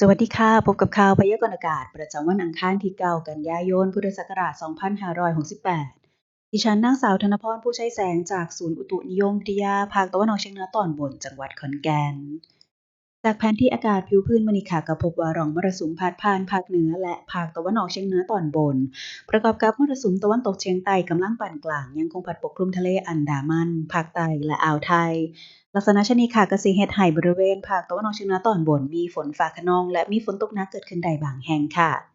สวัสดีค่ะ พบกับข่าวพยากรณ์อากาศ ประจำวันอังคารที่ 9 กันยายน พุทธศักราช 2568 ดิฉันนางสาวธนพรผู้ใช้แสงจากศูนย์อุตุนิยมวิทยา ภาคตะวันออกเฉียงเหนือตอนบน จังหวัดขอนแก่น จากแผนที่อากาศผิวพื้นมณีค่ะก็พบว่าร่องมรสุมพาดผ่านภาคเหนือและภาคตะวันออกเฉียงเหนือตอนบน ประกอบกับมรสุมตะวันตกเฉียงใต้กำลังปานกลาง ยังคงพัดปกคลุมทะเลอันดามันภาคใต้และอ่าวไทย ลักษณะชนนี้ค่ะกสิเหตุไห้บริเวณภาคตะวันออกเฉียงเหนือตอนบนมีฝนฟ้าคะนอง และมีฝนตกหนักเกิดขึ้นได้บางแห่งค่ะ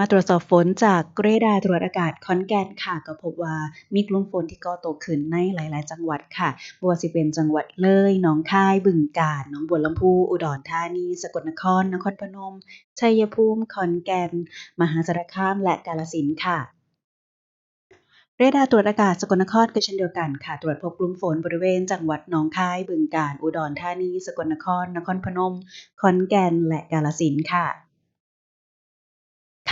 มาตรวจสอบฝนจากเรดาร์ตรวจอากาศขอนแก่นค่ะ ก็พบว่ามีกลุ่มฝนที่ก่อตัวขึ้นในหลาย ๆ จังหวัดค่ะบ่ว่าสิเป็นจังหวัดเลยหนองคาย บึงกาฬหนองบัวลำพู อุดรธานี สกลนคร นครพนม ชัยภูมิ ขอนแก่น มหาสารคาม และกาฬสินธุ์ค่ะเรดาร์ตรวจอากาศสกลนครก็เช่นเดียวกันค่ะ ตรวจพบกลุ่มฝนบริเวณจังหวัดหนองคาย บึงกาฬ อุดรธานี สกลนคร นครพนม ขอนแก่น และกาฬสินธุ์ค่ะ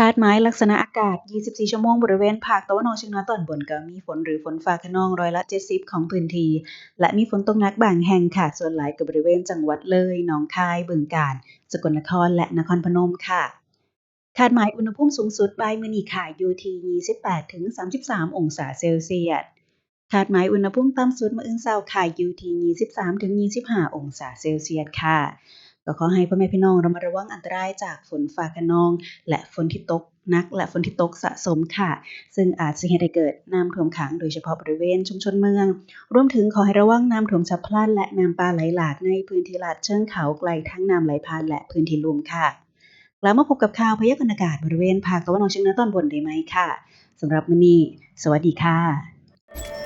คาดหมายลักษณะอากาศ 24 ชั่วโมงบริเวณภาคตะวันออกเฉียงเหนือตอนบนก็มีฝนหรือฝนฟ้าคะนองร้อยละ 70 ของพื้นที่ และมีฝนตกหนักบางแห่งค่ะ ส่วนหลายก็บริเวณจังหวัดเลย หนองคาย บึงกาฬ สกลนคร และนครพนมค่ะคาดหมายอุณหภูมิสูงสุดบายมือนีค่ะอยู่ที่28-33 องศาเซลเซียสคาดหมายอุณหภูมิต่ำสุดมื้ออื่นเช้าค่ะอยู่ที่23-25 องศาเซลเซียสค่ะ ก็ขอให้พ่อแม่พี่น้องระมัดระวังอันตรายจากฝนฟ้าคะนอง และฝนที่ตกหนักและฝนที่ตกสะสมค่ะ ซึ่งอาจสิเฮ็ดให้เกิดน้ำท่วมขังโดยเฉพาะบริเวณชุมชนเมือง รวมถึงขอให้ระวังน้ำท่วมฉับพลัน และน้ำป่าไหลหลากในพื้นที่ลาดเชิงเขาไกลทั้งน้ำไหลผ่านและพื้นที่ลุ่มค่ะกลับมาพบกับข่าวพยากรณ์อากาศบริเวณภาคตะวันออกเฉียงเหนือตอนบนได้ไหมค่ะสำหรับมื้อนี้สวัสดีค่ะ